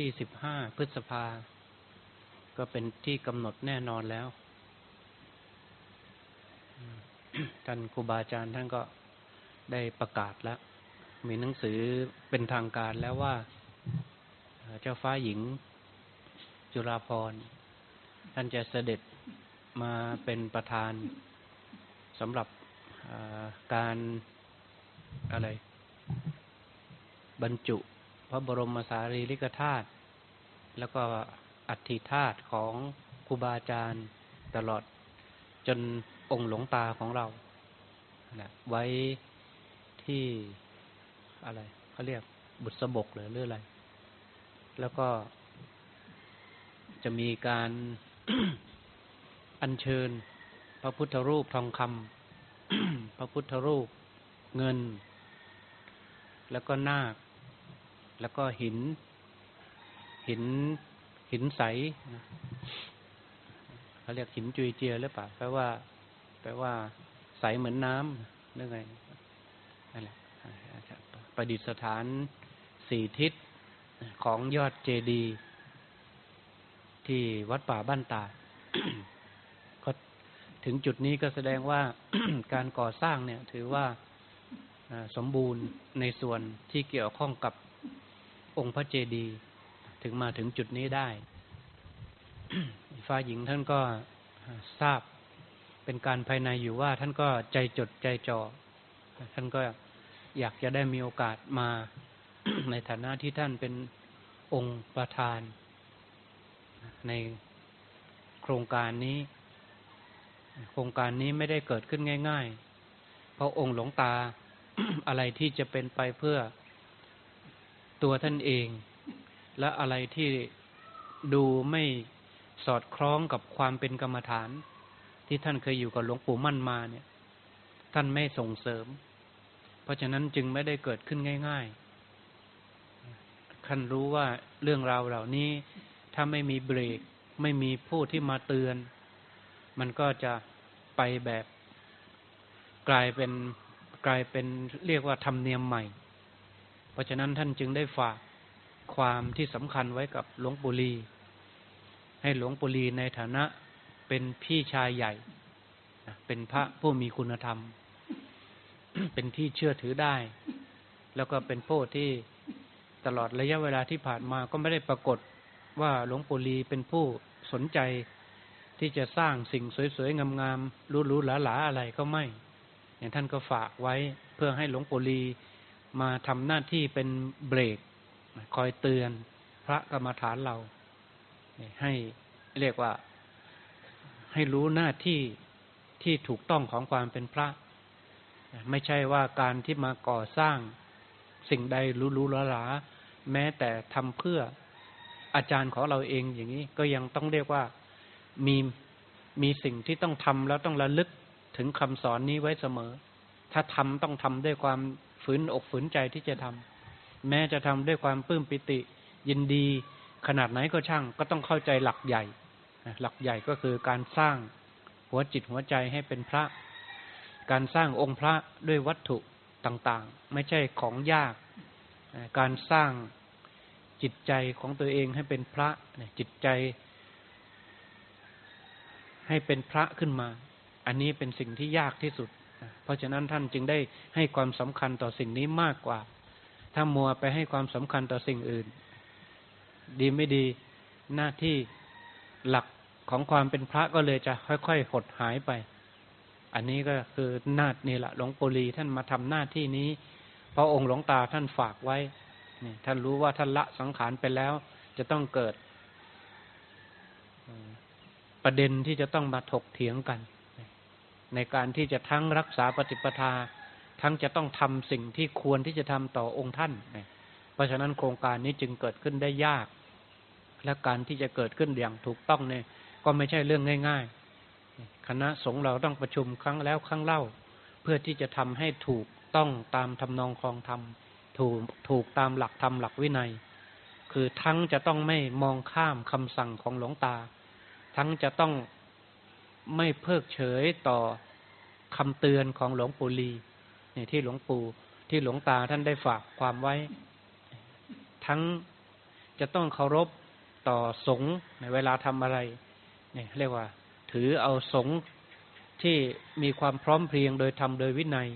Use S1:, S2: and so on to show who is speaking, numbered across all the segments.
S1: ที่สิบห้าพฤษภา ก็เป็นที่กำหนดแน่นอนแล้ว ท่านครูบาอาจารย์ท่านก็ได้ประกาศแล้ว มีหนังสือเป็นทางการแล้วว่า เจ้าฟ้าหญิงจุฬาภรท่านจะเสด็จมาเป็นประธานสำหรับการอะไร บรรจุ ระบรมสารีริกธาตุแล้วก็อัฐิธาตุของครูบาอาจารย์ตลอดจนองค์หลวงตาของเรานะไว้ที่อะไรเขาเรียกบุษบกหรือเรื่องอะไร แล้วก็จะมีการอัญเชิญ พระพุทธรูปทองคำพระพุทธรูปเงิน แล้วก็นาค แล้วก็หิน หินหินใสเขาเรียกหินจุยเจียหรือเปล่าแปลว่า แปลว่า ใสเหมือนน้ำหรือไงนั่นแหละประดิษฐานสี่ทิศของยอดเจดีย์ที่วัดป่าบ้านตาก็ถึงจุดนี้ก็แสดงว่าการก่อสร้างเนี่ย ถือว่าสมบูรณ์ในส่วนที่เกี่ยวข้องกับ องค์พระเจดีย์ถึงมาถึงจุดนี้ได้ฟ้าหญิงท่านก็ทราบเป็นการภายในอยู่ว่า ท่านก็ใจจดใจจ่อท่านก็อยากจะได้มีโอกาสมาในฐานะที่ท่านเป็นองค์ประธาน ในโครงการนี้ โครงการนี้ไม่ได้เกิดขึ้นง่าย ๆ เพราะองค์หลวงตาอะไรที่จะเป็นไปเพื่อ ตัวท่านเอง และอะไรที่ดูไม่สอดคล้องกับความเป็นกรรมฐาน ที่ท่านเคยอยู่กับหลวงปู่มั่นมาเนี่ย ท่านไม่ส่งเสริม เพราะฉะนั้นจึงไม่ได้เกิดขึ้นง่ายๆท่านรู้ว่าเรื่องราวเหล่านี้ถ้าไม่มีเบรก ไม่มีผู้ที่มาเตือน มันก็จะไปแบบ กลายเป็นกลายเป็นเรียกว่าธรรมเนียมใหม่ เพราะฉะนั้นท่านจึงได้ฝากความที่สำคัญไว้กับหลวงปู่ลีให้หลวงปู่ลีในฐานะเป็นพี่ชายใหญ่ เป็นพระผู้มีคุณธรรม เป็นที่เชื่อถือได้ แล้วก็เป็นผู้ที่ตลอดระยะเวลาที่ผ่านมาก็ไม่ได้ปรากฏว่าหลวงปู่ลีเป็นผู้สนใจที่จะสร้างสิ่งสวยๆ งามๆรู้ๆหลาๆ อะไรก็ไม่อย่างท่านก็ฝากไว้เพื่อให้หลวงปู่ลี มาทำหน้าที่เป็นเบรก คอยเตือนพระกรรมฐานเราให้เรียกว่าให้รู้หน้าที่ที่ถูกต้องของความเป็นพระ ไม่ใช่ว่าการที่มาก่อสร้างสิ่งใดรู้ๆหลาแม้แต่ทำเพื่ออาจารย์ของเราเองอย่างนี้ก็ยังต้องเรียกว่ามีมีสิ่งที่ต้องทำแล้วต้องระลึกถึงคำสอนนี้ไว้เสมอ ถ้าทำต้องทำด้วยความ ฝืนอกฝืนใจที่จะทำแม้จะทำด้วยความปลื้มปิติ ยินดีขนาดไหนก็ช่าง ก็ต้องเข้าใจหลักใหญ่ หลักใหญ่ก็คือการสร้างหัวจิตหัวใจให้เป็นพระ การสร้างองค์พระด้วยวัตถุต่างๆ ไม่ใช่ของยาก การสร้างจิตใจของตัวเองให้เป็นพระจิตใจ ให้เป็นพระขึ้นมา อันนี้เป็นสิ่งที่ยากที่สุด เพราะฉะนั้นท่านจึงได้ให้ความสำคัญต่อสิ่งนี้มากกว่า ถ้ามัวไปให้ความสำคัญต่อสิ่งอื่น ดีไม่ดีหน้าที่หลักของความเป็นพระก็เลยจะค่อยๆหดหายไป อันนี้ก็คือนาดนี่แหละหลวงปู่ลีท่านมาทำหน้าที่นี้ เพราะองค์หลวงตาท่านฝากไว้นี่ท่านรู้ว่าท่านละสังขารไปแล้ว จะต้องเกิดประเด็นที่จะต้องมาถกเถียงกัน ในการที่จะทั้งรักษาปฏิปทา ทั้งจะต้องทำสิ่งที่ควรที่จะทำต่อองค์ท่าน เพราะฉะนั้นโครงการนี้จึงเกิดขึ้นได้ยาก และการที่จะเกิดขึ้นอย่างถูกต้องเนี่ยก็ไม่ใช่เรื่องง่าย ๆ คณะสงฆ์เราต้องประชุมครั้งแล้วครั้งเล่า เพื่อที่จะทำให้ถูกต้องตามทำนองคลองธรรมถูกถูกตามหลักธรรมหลักวินัย คือทั้งจะต้องไม่มองข้ามคำสั่งของหลวงตา ทั้งจะต้อง ไม่เพิกเฉยต่อคำเตือนของหลวงปู่ลีนี่ที่หลวงปู่ที่หลวงตาท่านได้ฝากความไว้ ทั้งจะต้องเคารพต่อสงฆ์ในเวลาทำอะไร เนี่ย เรียกว่า ถือเอาสงฆ์ที่มีความพร้อมเพรียงโดยทำโดยวินัย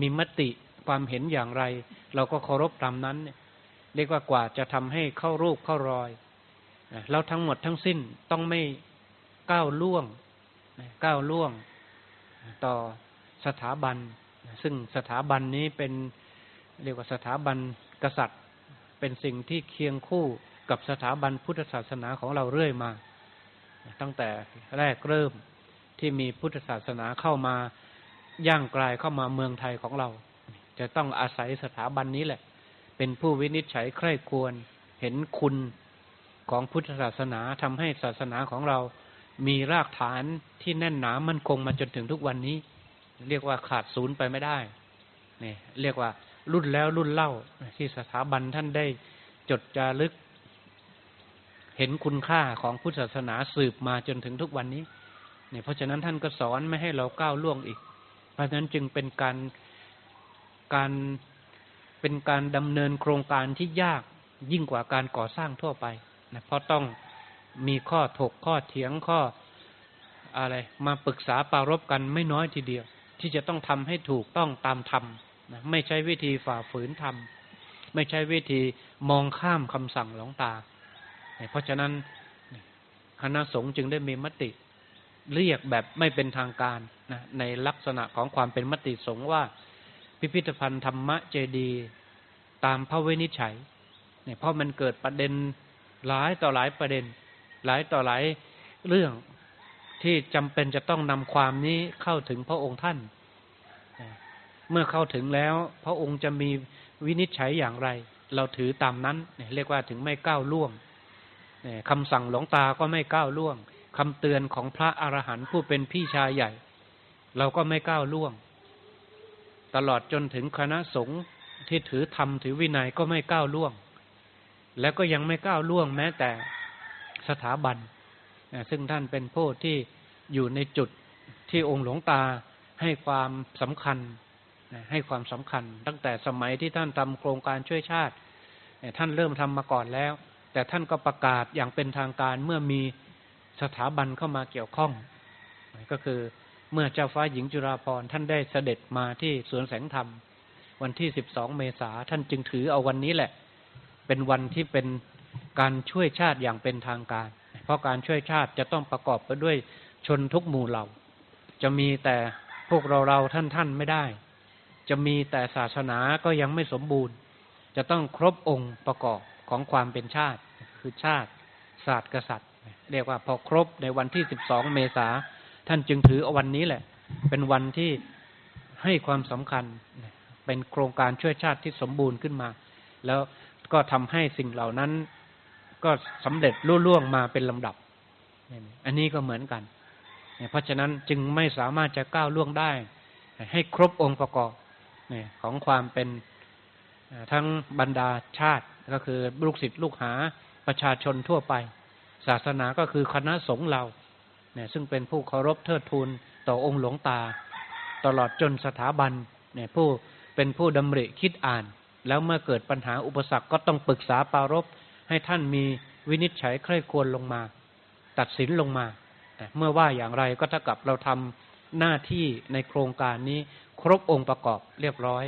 S1: มีมติความเห็นอย่างไร เราก็เคารพตามนั้นเนี่ยเรียกว่ากว่าจะทำให้เข้ารูปเข้ารอยแล้วทั้งหมดทั้งสิ้นต้องไม่ก้าวล่วง ก้าวล่วงต่อสถาบัน ซึ่งสถาบันนี้เป็นเรียกว่าสถาบันกษัตริย์ เป็นสิ่งที่เคียงคู่กับสถาบันพุทธศาสนาของเราเรื่อยมา ตั้งแต่แรกเริ่มที่มีพุทธศาสนาเข้ามาย่างกลายเข้ามาเมืองไทยของเรา จะต้องอาศัยสถาบันนี้แหละ เป็นผู้วินิจฉัยใคร่ควรเห็นคุณของพุทธศาสนาทำให้ศาสนาของเรา มีรากฐานที่แน่นหนามั่นคงมาจนถึงทุกวันนี้ เรียกว่าขาดศูนย์ไปไม่ได้นี่เรียกว่ารุ่นแล้วรุ่นเล่าที่สถาบันท่านได้จดจารึก เห็นคุณค่าของพุทธศาสนาสืบมาจนถึงทุกวันนี้เนี่ยเพราะฉะนั้นท่านก็สอนไม่ให้เราก้าวล่วงอีก เพราะฉะนั้นจึงเป็นการการเป็นการดำเนินโครงการที่ยากยิ่งกว่าการก่อสร้างทั่วไปนะเพราะต้อง มีข้อถกข้อเถียงข้ออะไร มาปรึกษาปรารบกันไม่น้อยทีเดียว ที่จะต้องทำให้ถูกต้องตามธรรมนะไม่ใช่วิธีฝ่าฝืนธรรมไม่ใช่วิธีมองข้ามคำสั่งหลวงตา เพราะฉะนั้นคณะสงฆ์จึงได้มีมติ เรียกแบบไม่เป็นทางการนะในลักษณะของความเป็นมติสงฆ์ว่า พิพิธภัณฑ์ธรรมะเจดีย์ตามพระวินิจฉัยเนี่ยเพราะมันเกิดประเด็นหลายต่อหลายประเด็น หลายต่อหลายเรื่องที่จำเป็นจะต้องนำความนี้เข้าถึงพระองค์ท่าน เมื่อเข้าถึงแล้ว พระองค์จะมีวินิจฉัยอย่างไร เราถือตามนั้นเรียกว่าถึงไม่ก้าวล่วงคำสั่งหลวงตาก็ไม่ก้าวล่วงคำเตือนของพระอรหันต์ผู้เป็นพี่ชายใหญ่ เราก็ไม่ก้าวล่วง ตลอดจนถึงคณะสงฆ์ที่ถือธรรมถือวินัยก็ไม่ก้าวล่วง แล้วก็ยังไม่ก้าวล่วงแม้แต่ สถาบัน ซึ่งท่านเป็นผู้ที่อยู่ในจุดที่องค์หลวงตาให้ความสำคัญให้ความสำคัญ ตั้งแต่สมัยที่ท่านทำโครงการช่วยชาติ ท่านเริ่มทำมาก่อนแล้ว แต่ท่านก็ประกาศอย่างเป็นทางการเมื่อมีสถาบันเข้ามาเกี่ยวข้อง ก็คือเมื่อเจ้าฟ้าหญิงจุฬาภรณ์ท่านได้เสด็จมาที่สวนแสงธรรม วันที่สิบสองเมษาท่านจึงถือเอาวันนี้แหละ เป็นวันที่เป็น การช่วยชาติอย่างเป็นทางการ เพราะการช่วยชาติจะต้องประกอบไปด้วยชนทุกหมู่เหล่า จะมีแต่พวกเราเราท่านท่านไม่ได้ จะมีแต่ศาสนาก็ยังไม่สมบูรณ์ จะต้องครบองค์ประกอบของความเป็นชาติ คือชาติ ศาสตร์กษัตริย์ เรียกว่าพอครบในวันที่สิบสองเมษาท่านจึงถือเอาวันนี้แหละ เป็นวันที่ให้ความสำคัญ เป็นโครงการช่วยชาติที่สมบูรณ์ขึ้นมา แล้วก็ทำให้สิ่งเหล่านั้น ก็สำเร็จรุ่ล่วงมาเป็นลำดับ อันนี้ก็เหมือนกัน เพราะฉะนั้นจึงไม่สามารถจะก้าวล่วงได้ ให้ครบองค์ประกอบของความเป็นทั้งบรรดาชาติก็คือลูกศิษย์ลูกหาประชาชนทั่วไป ศาสนาก็คือคณะสงฆ์เราเนี่ยซึ่งเป็นผู้เคารพเทิดทูนต่อองค์หลวงตา ตลอดจนสถาบันเนี่ยผู้เป็นผู้ดำริคิดอ่าน แล้วเมื่อเกิดปัญหาอุปสรรคก็ต้องปรึกษาปารบ ให้ท่านมีวินิจฉัยใคร่ควรลงมา ตัดสินลงมา เมื่อว่าอย่างไรก็เท่ากับเราทำหน้าที่ในโครงการนี้ครบองค์ประกอบเรียบร้อย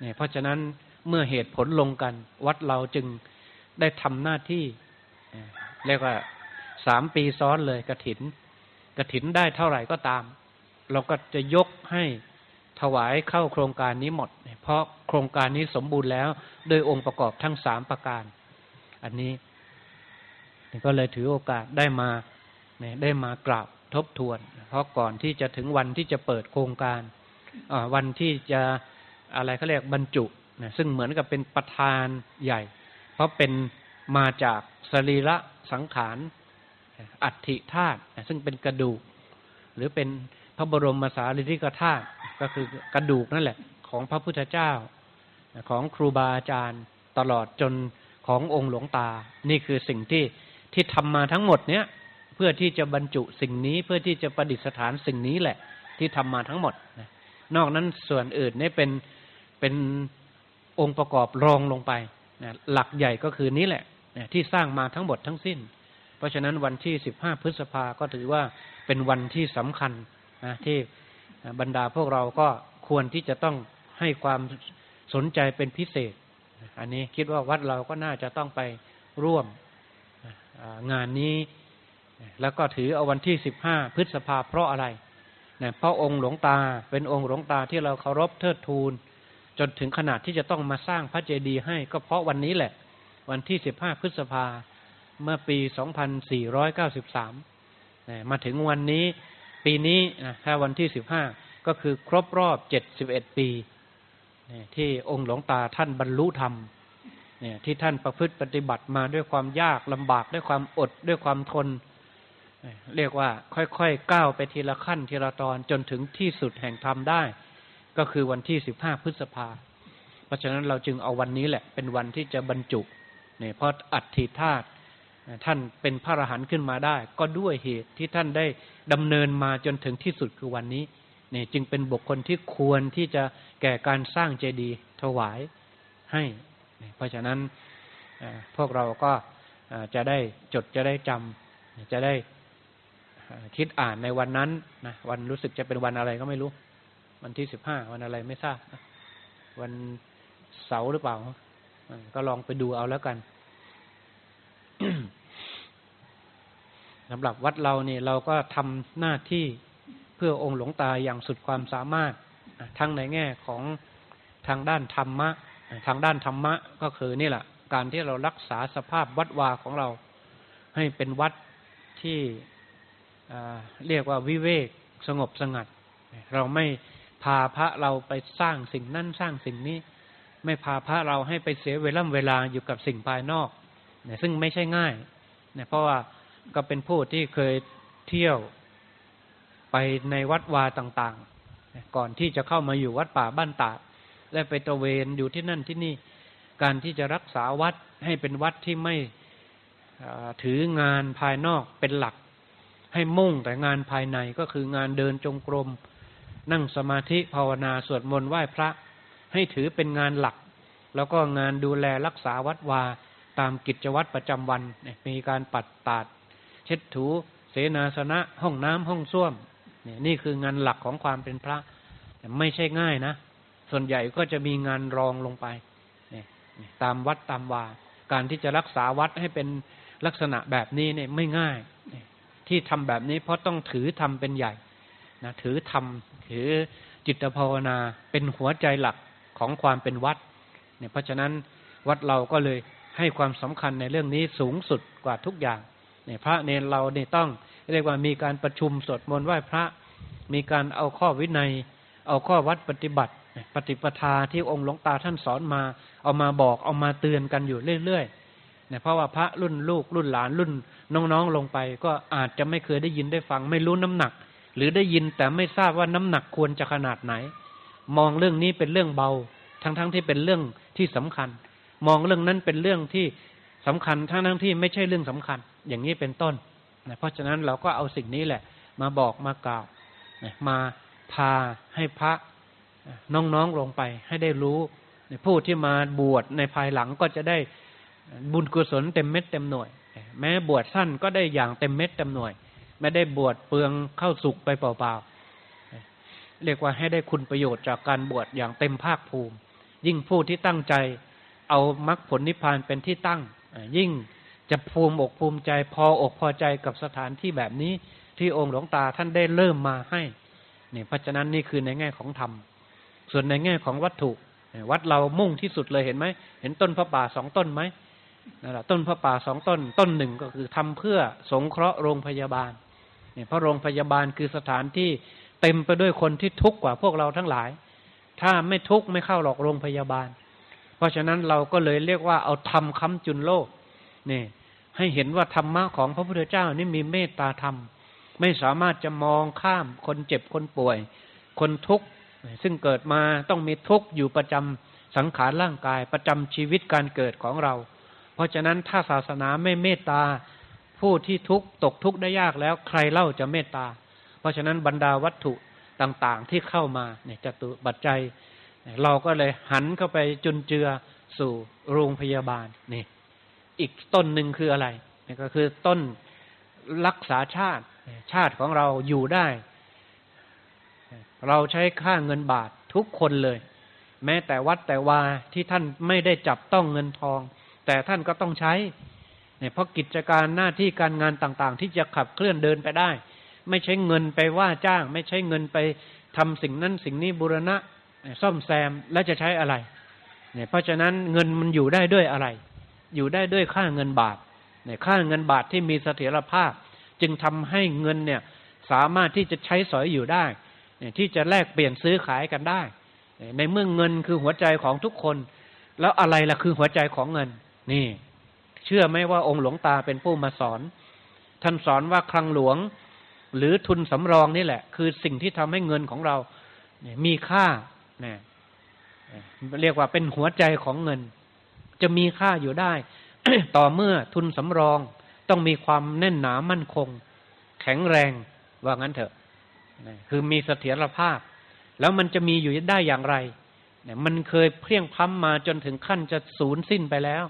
S1: เนี่ยเพราะฉะนั้นเมื่อเหตุผลลงกัน วัดเราจึงได้ทำหน้าที่เรียกว่าสามปีซ้อนเลยกระถินกระถินได้เท่าไหร่ก็ตาม เราก็จะยกให้ถวายเข้าโครงการนี้หมด เพราะโครงการนี้สมบูรณ์แล้วโดยองค์ประกอบทั้งสามประการ อันนี้ก็เลยถือโอกาสได้มาได้มากราบทบทวน เพราะก่อนที่จะถึงวันที่จะเปิดโครงการวันที่จะอะไรเขาเรียกบรรจุนะซึ่งเหมือนกับเป็นประธานใหญ่ เพราะเป็นมาจากสรีระสังขารอัฐิธาตุซึ่งเป็นกระดูก หรือเป็นพระบรมสารีริกธาตุก็คือกระดูกนั่นแหละ ของพระพุทธเจ้า ของครูบาอาจารย์ตลอดจน ขององค์หลวงตา นี่คือสิ่งที่ที่ทำมาทั้งหมดเนี้ยเพื่อที่จะบรรจุสิ่งนี้เพื่อที่จะประดิษฐานสิ่งนี้แหละ ที่ทำมาทั้งหมดนอกนั้นส่วนอื่นนี่เป็นเป็นองค์ประกอบรองลงไปนะหลักใหญ่ก็คือนี้แหละนี่ยที่สร้างมาทั้งหมดทั้งสิ้น เพราะฉะนั้นวันที่15พฤษภาก็ถือว่าเป็นวันที่สำคัญนะที่บรรดาพวกเราก็ควรที่จะต้องให้ความสนใจเป็นพิเศษ อันนี้คิดว่าวัดเราก็น่าจะต้องไปร่วมงานนี้ แล้วก็ถือเอาวันที่15พฤษภาเพราะอะไรนะเพราะองค์หลวงตาเป็นองค์หลวงตาที่เราเคารพเทิดทูน จนถึงขนาดที่จะต้องมาสร้างพระเจดีย์ให้ ก็เพราะวันนี้แหละ วันที่15พฤษภาเมื่อปี2493นะมาถึงวันนี้ปีนี้นะถ้าวันที่15ก็คือครบรอบ71ปี นะที่องค์หลวงตาท่านบรรลุธรรมเนี่ยที่ท่านประพฤติปฏิบัติมาด้วยความยากลำบากด้วยความอดด้วยความทน เรียกว่าค่อยๆก้าวไปทีละขั้นทีละตอนจนถึงที่สุดแห่งธรรมได้ ก็คือวันที่15พฤษภา เพราะฉะนั้นเราจึงเอาวันนี้แหละ เป็นวันที่จะบรรจุเนี่ยเพราะอัฐิธาตุท่านเป็นพระอรหันต์ขึ้นมาได้ ก็ด้วยเหตุที่ท่านได้ดำเนินมาจนถึงที่สุดคือวันนี้ นี่ยจึงเป็นบุคคลที่ควรที่จะแก่การสร้างเจดีย์ถวายให้เนี่ยเพราะฉะนั้นพวกเราก็จะได้จดจะได้จำจะได้คิดอ่านในวันนั้นนะวันรู้สึกจะเป็นวันอะไรก็ไม่รู้ วันที่สิบห้าวันอะไรไม่ทราบนะวันเสาร์หรือเปล่า ก็ลองไปดูเอาแล้วกันสำหรับวัดเราเนี่ยเราก็ทำหน้าที่ เพื่อองค์หลวงตาอย่างสุดความสามารถทั้งในแง่ของทางด้านธรรมะ ทางด้านธรรมะก็คือนี่แหละ การที่เรารักษาสภาพวัดวาของเรา ให้เป็นวัดที่เรียกว่าวิเวกสงบสงัด เราไม่พาพระเราไปสร้างสิ่งนั้นสร้างสิ่งนี้ ไม่พาพระเราให้ไปเสียเวลาเวลาอยู่กับสิ่งภายนอกเนี่ยซึ่งไม่ใช่ง่ายเนี่ยเพราะว่าก็เป็นผู้ที่เคยเที่ยว ไปในวัดวาต่างๆ ก่อนที่จะเข้ามาอยู่วัดป่าบ้านตาดและไปตระเวนอยู่ที่นั่นที่นี่ การที่จะรักษาวัดให้เป็นวัดที่ไม่ถืองานภายนอกเป็นหลัก ให้มุ่งแต่งานภายในก็คืองานเดินจงกรม นั่งสมาธิภาวนาสวดมนต์ไหว้พระ ให้ถือเป็นงานหลัก แล้วก็งานดูแลรักษาวัดวาตามกิจวัตรประจำวัน มีการปัดตาด เช็ดถูเสนาสนะห้องน้ำห้องส้วม เนี่ยนี่คืองานหลักของความเป็นพระแต่ไม่ใช่ง่ายนะ ส่วนใหญ่ก็จะมีงานรองลงไปเนี่ยตามวัดตามวา การที่จะรักษาวัดให้เป็นลักษณะแบบนี้เนี่ยไม่ง่าย ที่ทำแบบนี้เพราะต้องถือทำเป็นใหญ่นะถือทำถือจิตภาวนาเป็นหัวใจหลักของความเป็นวัด เนี่ยเพราะฉะนั้นวัดเราก็เลยให้ความสำคัญในเรื่องนี้สูงสุดกว่าทุกอย่าง เนี่ยพระเนรเราเนี่ยต้องเรียกว่ามีการประชุมสวดมนต์ไหว้พระ มีการเอาข้อวินัย เอาข้อวัดปฏิบัติ ปฏิปทาที่องค์หลวงตาท่านสอนมา เอามาบอกเอามาเตือนกันอยู่เรื่อยๆเนี่ยเพราะว่าพระรุ่นลูกรุ่นหลานรุ่นน้องๆลงไป ก็อาจจะไม่เคยได้ยินได้ฟัง ไม่รู้น้ำหนัก หรือได้ยินแต่ไม่ทราบว่าน้ำหนักควรจะขนาดไหน มองเรื่องนี้เป็นเรื่องเบา ทั้งๆทที่เป็นเรื่องที่สำคัญ มองเรื่องนั้นเป็นเรื่องที่สำคัญทั้งทั้งที่ไม่ใช่เรื่องสำคัญอย่างนี้เป็นต้นนะเพราะฉะนั้นเราก็เอาสิ่งนี้แหละ มาบอกมากล่าวนะมาพาให้พระน้องๆลงไปให้ได้รู้ผู้ที่มาบวชในภายหลังก็จะได้บุญกุศลเต็มเม็ดเต็มหน่วย แม้บวชสั้นก็ได้อย่างเต็มเม็ดเต็มหน่วย ไม่ได้บวชเปลืองเข้าสุกไปเปล่าๆเรียกว่าให้ได้คุณประโยชน์จากการบวชอย่างเต็มภาคภูมิ ยิ่งผู้ที่ตั้งใจ เอามรรคผลนิพพานเป็นที่ตั้ง ยิ่ง จะภูมิอกภูมิใจพออกพอใจกับสถานที่แบบนี้ที่องค์หลวงตาท่านได้เริ่มมาให้เนี่ยเพราะฉะนั้นนี่คือในแง่ของธรรม ส่วนในแง่ของวัตถุวัดเรามุ่งที่สุดเลยเห็นไหมเห็นต้นพระป่าสองต้นไหมนั่นแหละต้นพระป่าสองต้น ต้นหนึ่งก็คือทำเพื่อสงเคราะห์โรงพยาบาลเนี่ยเพราะโรงพยาบาลคือสถานที่เต็มไปด้วยคนที่ทุกข์กว่าพวกเราทั้งหลาย ถ้าไม่ทุกข์ไม่เข้าหรอกโรงพยาบาล เพราะฉะนั้นเราก็เลยเรียกว่าเอาทำค้ำจุนโลกนี่ ให้เห็นว่าธรรมะของพระพุทธเจ้านี่มีเมตตาธรรม ไม่สามารถจะมองข้ามคนเจ็บคนป่วย คนทุกข์ซึ่งเกิดมาต้องมีทุกข์อยู่ประจำสังขารร่างกายประจำชีวิตการเกิดของเรา เพราะฉะนั้นถ้าศาสนาไม่เมตตา ผู้ที่ทุกข์ตกทุกข์ได้ยากแล้วใครเล่าจะเมตตา เพราะฉะนั้นบรรดาวัตถุต่างๆที่เข้ามาเนี่ยจตุบัจจัย เราก็เลยหันเข้าไปจุนเจือสู่โรงพยาบาลนี่ อีกต้นหนึ่งคืออะไรนี่ก็คือต้นรักษาชาติ ชาติของเราอยู่ได้ เราใช้ค่าเงินบาททุกคนเลย แม้แต่วัดแต่วาที่ท่านไม่ได้จับต้องเงินทอง แต่ท่านก็ต้องใช้เนี่ยเพราะกิจการหน้าที่การงานต่างๆ ที่จะขับเคลื่อนเดินไปได้ ไม่ใช้เงินไปว่าจ้าง ไม่ใช้เงินไปทำสิ่งนั้นสิ่งนี้บูรณะ ซ่อมแซมแล้วจะใช้อะไรเนี่ยเพราะฉะนั้นเงินมันอยู่ได้ด้วยอะไร อยู่ได้ด้วยค่าเงินบาทเนี่ยค่าเงินบาทที่มีเสถียรภาพ จึงทำให้เงินเนี่ยสามารถที่จะใช้สอยอยู่ได้เนี่ยที่จะแลกเปลี่ยนซื้อขายกันได้ ในเมื่อเงินคือหัวใจของทุกคน แล้วอะไรล่ะคือหัวใจของเงิน นี่ เชื่อไหมว่าองค์หลวงตาเป็นผู้มาสอน ท่านสอนว่าคลังหลวง หรือทุนสำรองนี่แหละ คือสิ่งที่ทำให้เงินของเราเนี่ยมีค่าเนี่ยเรียกว่าเป็นหัวใจของเงิน จะมีค่าอยู่ได้ ต่อเมื่อทุนสำรองต้องมีความแน่นหนามั่นคง แข็งแรงว่างั้นเถอะ คือมีเสถียรภาพ แล้วมันจะมีอยู่ได้อย่างไร มันเคยเพียงพล้ำมาจนถึงขั้นจะสูญสิ้นไปแล้ว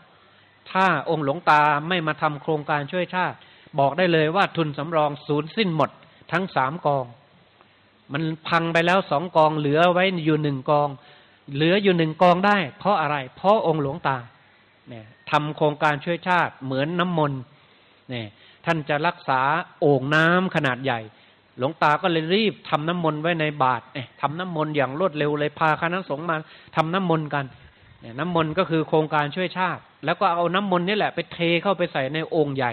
S1: ถ้าองค์หลวงตาไม่มาทำโครงการช่วยชาติ บอกได้เลยว่าทุนสำรองสูญสิ้นหมด ทั้งสามกอง มันพังไปแล้วสองกองเหลือไว้อยู่หนึ่งกอง เหลืออยู่หนึ่งกองได้ เพราะอะไร เพราะองค์หลวงตา เนี่ยทำโครงการช่วยชาติเหมือนน้ำมนต์เนี่ยท่านจะรักษาโอ่งน้ำขนาดใหญ่ หลวงตาก็เลยรีบทำน้ำมนต์ไว้ในบาตรเทำน้ำมนต์อย่างรวดเร็วเลยพาคณะสงฆ์มาทำน้ำมนต์กันเนี่ยน้ำมนต์ก็คือโครงการช่วยชาติ แล้วก็เอาน้ำมนต์นี่แหละไปเทเข้าไปใส่ในโอ่งใหญ่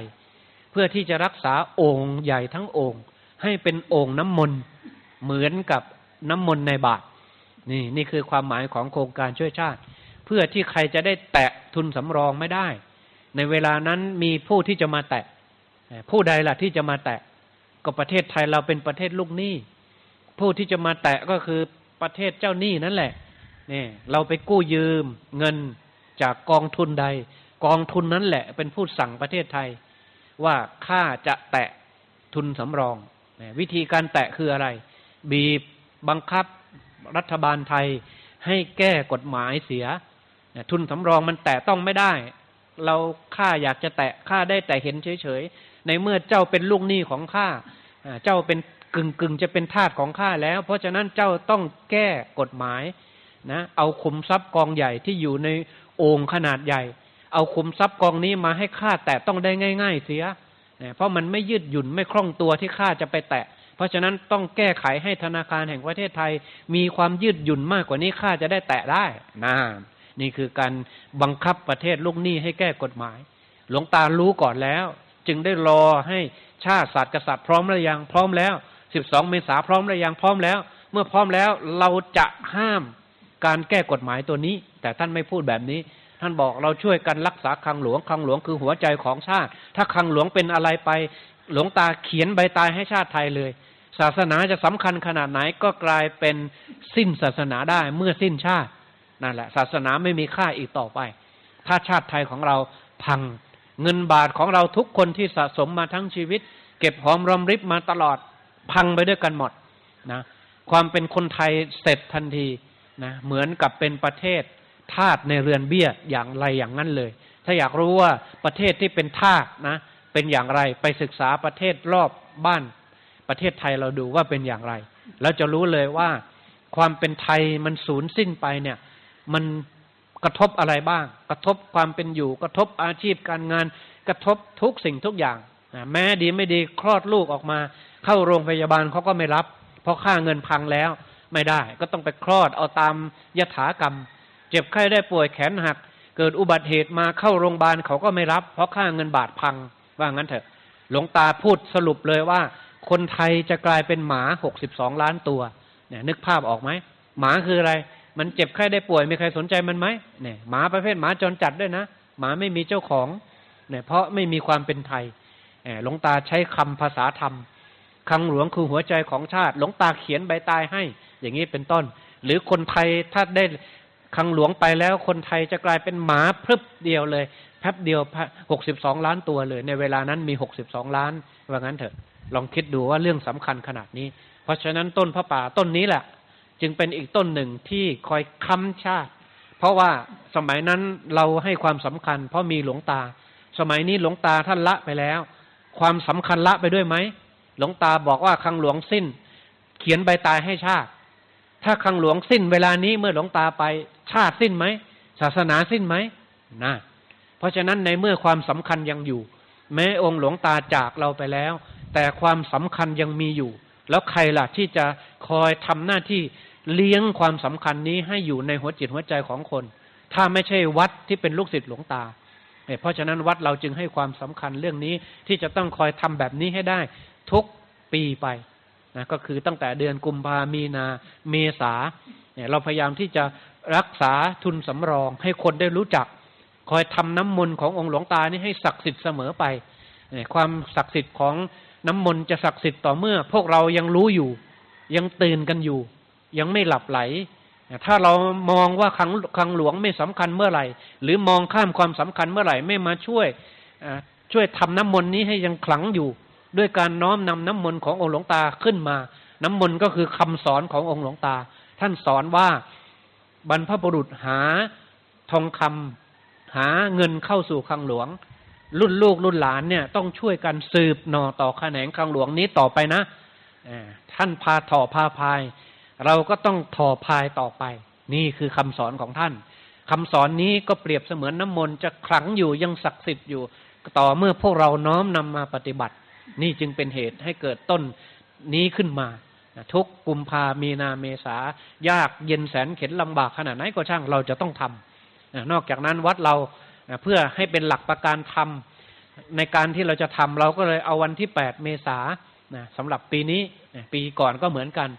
S1: เพื่อที่จะรักษาโอ่งใหญ่ทั้งโอ่งให้เป็นโอ่งน้ำมนต์เหมือนกับน้ำมนต์ในบาตรนี่นี่คือความหมายของโครงการช่วยชาติ เพื่อที่ใครจะได้แตะทุนสำรองไม่ได้ ในเวลานั้นมีผู้ที่จะมาแตะ ผู้ใดล่ะที่จะมาแตะ ก็ประเทศไทยเราเป็นประเทศลูกหนี้ ผู้ที่จะมาแตะก็คือประเทศเจ้าหนี้นั่นแหละเนี่ยเราไปกู้ยืมเงินจากกองทุนใด กองทุนนั้นแหละ เป็นผู้สั่งประเทศไทย ว่าข้าจะแตะทุนสำรอง วิธีการแตะคืออะไร บีบบังคับรัฐบาลไทยให้แก้กฎหมายเสีย ทุนสำรองมันแตะต้องไม่ได้ เราข้าอยากจะแตะข้าได้แต่เห็นเฉยๆ ในเมื่อเจ้าเป็นลูกหนี้ของข้าเจ้าเป็นกึ่งกึ่งจะเป็นทาสของข้าแล้ว เพราะฉะนั้นเจ้าต้องแก้กฎหมายนะเอาคุมทรัพย์กองใหญ่ที่อยู่ในโอ่งขนาดใหญ่ เอาคุมทรัพย์กองนี้มาให้ข้าแตะต้องได้ง่าย ๆ เสีย เพราะมันไม่ยืดหยุ่นไม่คล่องตัวที่ข้าจะไปแตะ เพราะฉะนั้นต้องแก้ไขให้ธนาคารแห่งประเทศไทย มีความยืดหยุ่นมากกว่านี้ข้าจะได้แตะได้นะ นี่คือการบังคับประเทศลูกหนี้ให้แก้กฎหมาย หลวงตารู้ก่อนแล้ว จึงได้รอให้ชาติศาสตร์กษัตริย์พร้อมหรือยังพร้อมแล้วสิบสองเมษาพร้อมหรือยังพร้อมแล้ว เมื่อพร้อมแล้วเราจะห้ามการแก้กฎหมายตัวนี้ แต่ท่านไม่พูดแบบนี้ ท่านบอกเราช่วยกันรักษาคลังหลวงคลังหลวงคือหัวใจของชาติ ถ้าคลังหลวงเป็นอะไรไป หลวงตาเขียนใบตายให้ชาติไทยเลย ศาสนาจะสำคัญขนาดไหนก็กลายเป็นสิ้นศาสนาได้เมื่อสิ้นชาติ นั่นแหละ ศาสนาไม่มีค่าอีกต่อไป ถ้าชาติไทยของเราพังเงินบาทของเราทุกคนที่สะสมมาทั้งชีวิต เก็บหอมรอมริบมาตลอดพังไปด้วยกันหมดนะความเป็นคนไทยเสร็จทันทีนะเหมือนกับเป็นประเทศทาสในเรือนเบี้ยอย่างไรอย่างนั้นเลย ถ้าอยากรู้ว่าประเทศที่เป็นทาสนะเป็นอย่างไรไปศึกษาประเทศรอบบ้าน ประเทศไทยเราดูว่าเป็นอย่างไร แล้วจะรู้เลยว่าความเป็นไทยมันสูญสิ้นไปเนี่ย มันกระทบอะไรบ้าง กระทบความเป็นอยู่ กระทบอาชีพการงาน กระทบทุกสิ่งทุกอย่างแม้ดีไม่ดีคลอดลูกออกมา เข้าโรงพยาบาลเขาก็ไม่รับ เพราะค่าเงินพังแล้วไม่ได้ ก็ต้องไปคลอดเอาตามยถากรรม เจ็บไข้ได้ป่วยแขนหัก เกิดอุบัติเหตุมาเข้าโรงพยาบาลเขาก็ไม่รับ เพราะค่าเงินบาทพังว่างั้นเถอะ หลวงตาพูดสรุปเลยว่า คนไทยจะกลายเป็นหมาหกสิบสองล้านตัวเนี่ยนึกภาพออกไหมหมาคืออะไร มันเจ็บไข้ได้ป่วยมีใครสนใจมันไหมเนี่ยหมาประเภทหมาจรจัดด้วยนะหมาไม่มีเจ้าของเนี่ยเพราะไม่มีความเป็นไทยหลวงตาใช้คำภาษาธรรมคำหลวงคือหัวใจของชาติ หลวงตาเขียนใบตายให้ อย่างนี้เป็นต้น หรือคนไทยถ้าได้คังหลวงไปแล้วคนไทยจะกลายเป็นหมาพรึบเดียวเลยแป๊บเดียวหกสิบสองล้านตัวเลย ในเวลานั้นมีหกสิบสองล้านว่างั้นเถอะ ลองคิดดูว่าเรื่องสำคัญขนาดนี้ เพราะฉะนั้นต้นพระป่าต้นนี้แหละ จึงเป็นอีกต้นหนึ่งที่คอยค้ำชาติ เพราะว่าสมัยนั้นเราให้ความสำคัญ เพราะมีหลวงตา
S2: สมัยนี้หลวงตาท่านละไปแล้ว ความสำคัญละไปด้วยไหมหลวงตาบอกว่าคังหลวงสิ้น เขียนใบตายให้ชาติ ถ้าคังหลวงสิ้นเวลานี้เมื่อหลวงตาไปชาติสิ้นไหมศาสนาสิ้นไหมนะเพราะฉะนั้นในเมื่อความสำคัญยังอยู่ แม้องค์หลวงตาจากเราไปแล้ว แต่ความสำคัญยังมีอยู่ แล้วใครล่ะที่จะคอยทำหน้าที่เลี้ยงความสำคัญนี้ให้อยู่ในหัวจิตหัวใจของคน ถ้าไม่ใช่วัดที่เป็นลูกศิษย์หลวงตาเนี่ยเพราะฉะนั้นวัดเราจึงให้ความสำคัญเรื่องนี้ที่จะต้องคอยทำแบบนี้ให้ได้ ทุกปีไปนะก็คือตั้งแต่เดือนกุมภามีนา เมษาเนี่ยเราพยายามที่จะรักษาทุนสำรอง ให้คนได้รู้จัก คอยทำน้ำมนต์ขององค์หลวงตานี่ให้ศักดิ์สิทธิ์เสมอไปเนี่ยความศักดิ์สิทธิ์ของ น้ำมนต์จะศักดิ์สิทธิ์ต่อเมื่อ พวกเรายังรู้อยู่ ยังตื่นกันอยู่ ยังไม่หลับไหล ถ้าเรามองว่าคลังคลังหลวงไม่สำคัญเมื่อไหร่ หรือมองข้ามความสำคัญเมื่อไหร่ไม่มาช่วยช่วยทำน้ำมนต์นี้ให้ยังขลังอยู่ ด้วยการน้อมนำน้ำมนต์ขององค์หลวงตาขึ้นมา น้ำมนต์ก็คือคำสอนขององค์หลวงตา ท่านสอนว่าบรรพบุรุษหาทองคำหาเงินเข้าสู่คลังหลวง รุ่นลูกรุ่นหลานเนี่ยต้องช่วยกันสืบหน่อต่อแขนงคลังหลวงนี้ต่อไปนะท่านพาถ่อพาพาย เราก็ต้องถ่อพายต่อไป นี่คือคำสอนของท่านคำสอนนี้ก็เปรียบเสมือนน้ำมนต์จะขลังอยู่ยังศักดิ์สิทธิ์อยู่ ต่อเมื่อพวกเราน้อมนำมาปฏิบัติ นี่จึงเป็นเหตุให้เกิดต้นนี้ขึ้นมาทุกกุมภามีนาเมษายากเย็นแสนเข็นลำบากขนาดไหนก็ช่างเราจะต้องทำนอกจากนั้นวัดเรา เพื่อให้เป็นหลักประการทำในการที่เราจะทำเราก็เลยเอาวันที่แปดเมษาสำหรับปีนี้ปีก่อนก็เหมือนกัน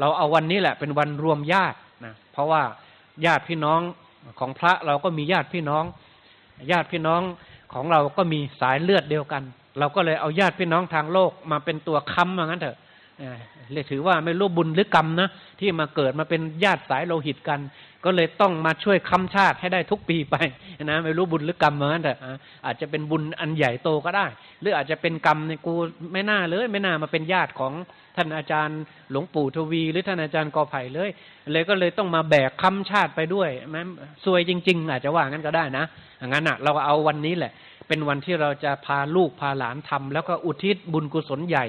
S2: เราเอาวันนี้แหละเป็นวันรวมญาตินะเพราะว่าญาติพี่น้องของพระเราก็มีญาติพี่น้อง ญาติพี่น้องของเราก็มีสายเลือดเดียวกัน เราก็เลยเอาญาติพี่น้องทางโลกมาเป็นตัวค้ำว่างั้นเถอะ เรียถือว่าไม่รู้บุญหรือกรรมนะที่มาเกิดมาเป็นญาติสายโลหิตกัน ก็เลยต้องมาช่วยค้ำชาติให้ได้ทุกปีไปนะไม่รู้บุญหรือกรรมเหมือนกันเถอะอาจจะเป็นบุญอันใหญ่โตก็ได้ หรืออาจจะเป็นกรรมในกูไม่น่าเลย ไม่น่ามาเป็นญาติของท่านอาจารย์หลวงปู่ทวี หรือท่านอาจารย์กอไผ่เลย เลยก็เลยต้องมาแบกค้ำชาติไปด้วยแม้ซวยจริง ๆ อาจจะว่างั้นก็ได้นะงั้นอะเราเอาวันนี้แหละ เป็นวันที่เราจะพาลูกพาหลานทำแล้วก็อุทิศบุญกุศลใหญ่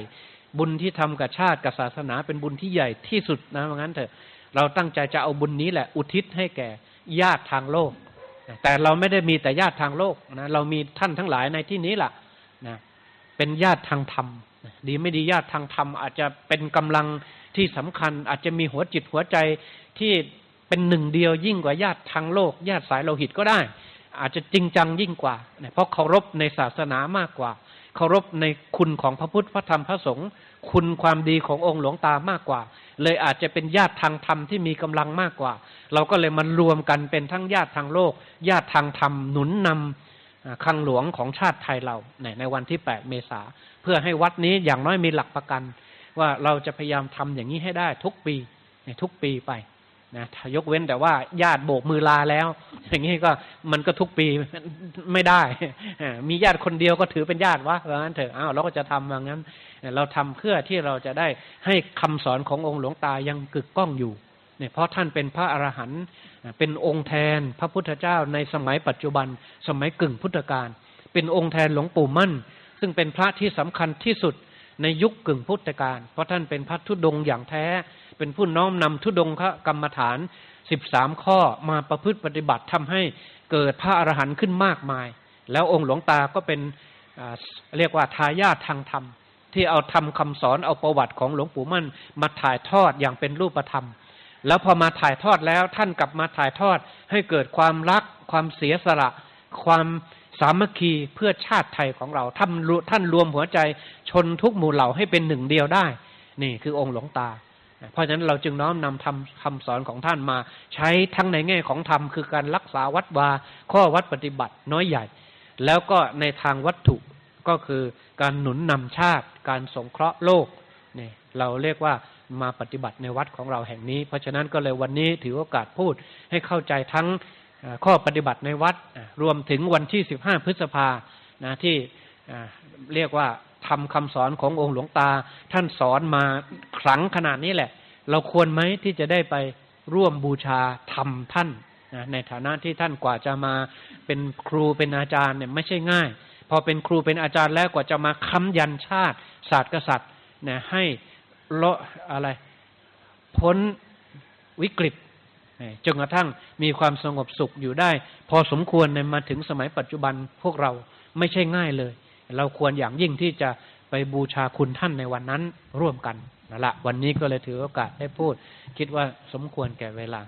S2: บุญที่ทำกับชาติกับศาสนาเป็นบุญที่ใหญ่ที่สุดนะว่างั้นเถอะ เราตั้งใจจะเอาบุญนี้แหละอุทิศให้แก่ญาติทางโลก แต่เราไม่ได้มีแต่ญาติทางโลกนะเรามีท่านทั้งหลายในที่นี้แหละนะเป็นญาติทางธรรมดีไม่ดีญาติทางธรรมอาจจะเป็นกำลังที่สำคัญ อาจจะมีหัวจิตหัวใจที่เป็นหนึ่งเดียวยิ่งกว่าญาติทางโลก ญาติสายโลหิตก็ได้ อาจจะจริงจังยิ่งกว่า เพราะเคารพในศาสนามากกว่า เคารพในคุณของพระพุทธพระธรรมพระสงฆ์คุณความดีขององค์หลวงตามากกว่า เลยอาจจะเป็นญาติทางธรรมที่มีกำลังมากกว่า เราก็เลยมันรวมกันเป็นทั้งญาติทางโลก ญาติทางธรรมหนุนนำคลังหลวงของชาติไทยเราในในวันที่แปดเมษาเพื่อให้วัดนี้อย่างน้อยมีหลักประกัน ว่าเราจะพยายามทำอย่างนี้ให้ได้ทุกปีในทุกปีไป นะยกเว้นแต่ว่าญาติโบกมือลาแล้ว อย่างนี้ก็มันก็ทุกปีไม่ได้ มีญาติคนเดียวก็ถือเป็นญาติวะว่าะงั้นเถอะอ้าวเราก็จะทำว่างั้น เราทำเพื่อที่เราจะได้ให้คำสอนขององค์หลวงตายังกึกก้องอยู่เนี่ยเพราะท่านเป็นพระอรหันต์เป็นองค์แทนพระพุทธเจ้าในสมัยปัจจุบัน สมัยกึ่งพุทธกาลเป็นองค์แทนหลวงปู่มั่น ซึ่งเป็นพระที่สำคัญที่สุดในยุคกึ่งพุทธกาลเพราะท่านเป็นพระธุดงค์อย่างแท้ เป็นผู้น้อมนำธุดงคกรรมฐานสิบสามข้อมาประพฤติปฏิบัติทำให้เกิดพระอรหันต์ขึ้นมากมาย แล้วองค์หลวงตาก็เป็นเรียกว่าทายาททางธรรม ที่เอาทำคำสอนเอาประวัติของหลวงปู่มั่น มาถ่ายทอดอย่างเป็นรูปธรรม แล้วพอมาถ่ายทอดแล้วท่านกลับมาถ่ายทอดให้เกิดความรัก ความเสียสละ ความสามัคคีเพื่อชาติไทยของเราท่านท่านรวมหัวใจชนทุกหมู่เหล่าให้เป็นหนึ่งเดียวได้ นี่คือองค์หลวงตา เพราะฉะนั้นเราจึงน้อมนำทำคำสอนของท่านมา ใช้ทั้งในแง่ของธรรมคือการรักษาวัดวา ข้อวัดปฏิบัติน้อยใหญ่ แล้วก็ในทางวัตถุก็คือการหนุนนำชาติ การสงเคราะห์โลกนี่เราเรียกว่ามาปฏิบัติในวัดของเราแห่งนี้ เพราะฉะนั้นก็เลยวันนี้ถือโอกาสพูดให้เข้าใจทั้งข้อปฏิบัติในวัดรวมถึงวันที่สิบห้าพฤษภานะที่เรียกว่า ทำคำสอนขององค์หลวงตา ท่านสอนมาขลังขนาดนี้แหละ เราควรไหมที่จะได้ไปร่วมบูชาธรรมท่านนะในฐานะที่ท่านกว่าจะมาเป็นครูเป็นอาจารย์เนี่ยไม่ใช่ง่าย พอเป็นครูเป็นอาจารย์แล้วกว่าจะมาค้ำยันชาติ ศาสตร์กษัตริย์นะให้ละอะไรพ้นวิกฤตจนกระทั่งมีความสงบสุขอยู่ได้ พอสมควรในมาถึงสมัยปัจจุบันพวกเราไม่ใช่ง่ายเลย เราควรอย่างยิ่งที่จะไปบูชาคุณท่านในวันนั้นร่วมกันนั่นละวันนี้ก็เลยถือโอกาสได้พูด คิดว่าสมควรแก่เวลา